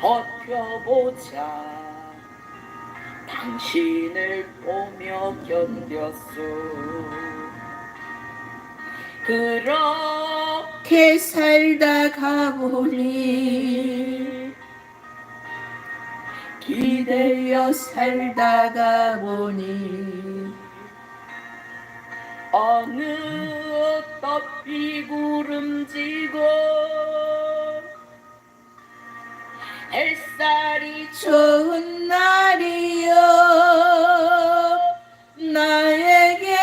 버텨보자. 당신을 보며 견뎠소. 그렇게 살다 가 보니 기대어 살다 가 보니 어느 떡비 구름지고 햇살이 좋은 날이여 나에게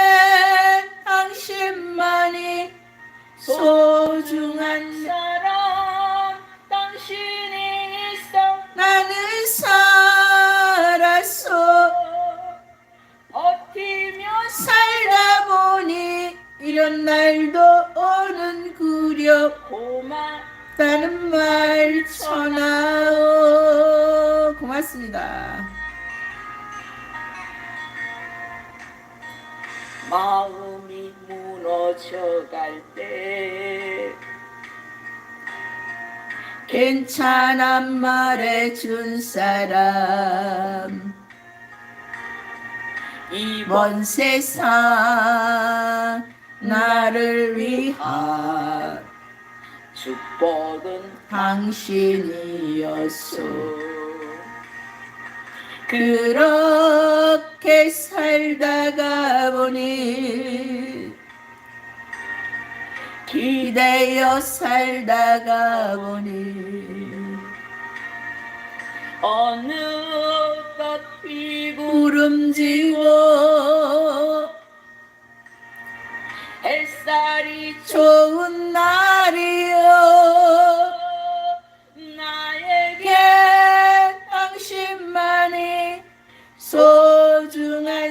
당신만이 소 고맙다는 말 전하오. 고맙습니다. 마음이 무너져 갈 때 괜찮은 말해준 사람 이번 세상 나를 위한 축복은 당신이었소. 그렇게 살다가 보니 기대어 살다가 보니 어느덧 비구름지고 햇살이 좋은 날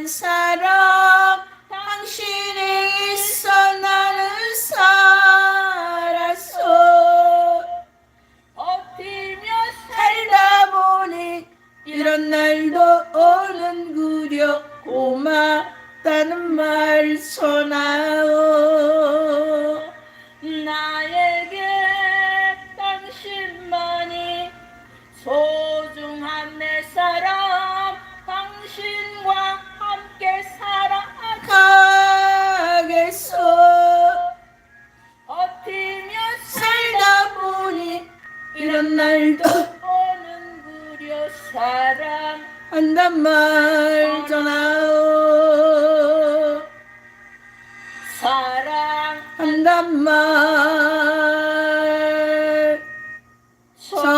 한 사람 당신이 있어 나는 살았어 버티며 살다 보니 이런 날도 오는구려 고맙다는 말 전하 날도 오는구려 사랑한단 말 전하오 사랑한단 말 전하오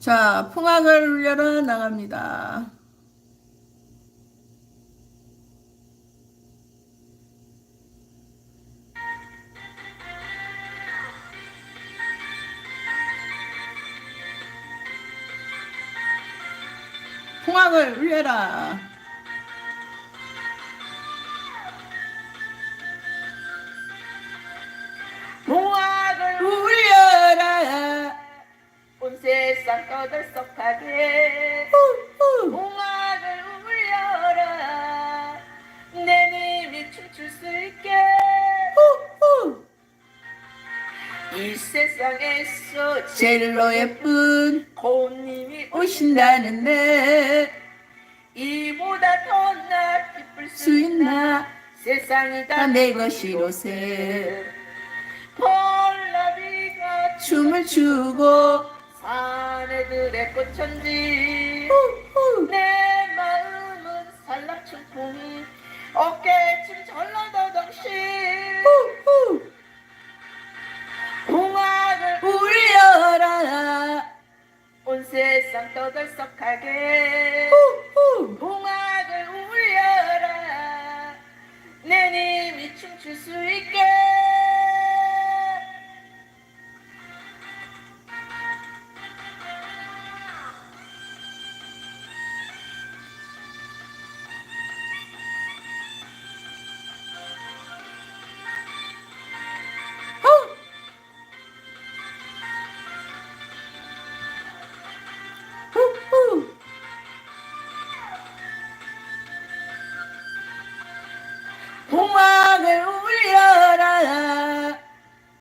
자, 풍악을 울려라 나갑니다. 풍악을 울려라. 풍악을 울려라. 온 세상 떠들썩하게 이 세상에서 제일로 예쁜 고님이 오신다는데 이보다 더 나 기쁠 수 있나? 세상이 다 내 것이로세. 폴라비가 춤을 추고 사내들의 꽃천지. 내 마음은 살락춤풍 어깨춤 전라도덕시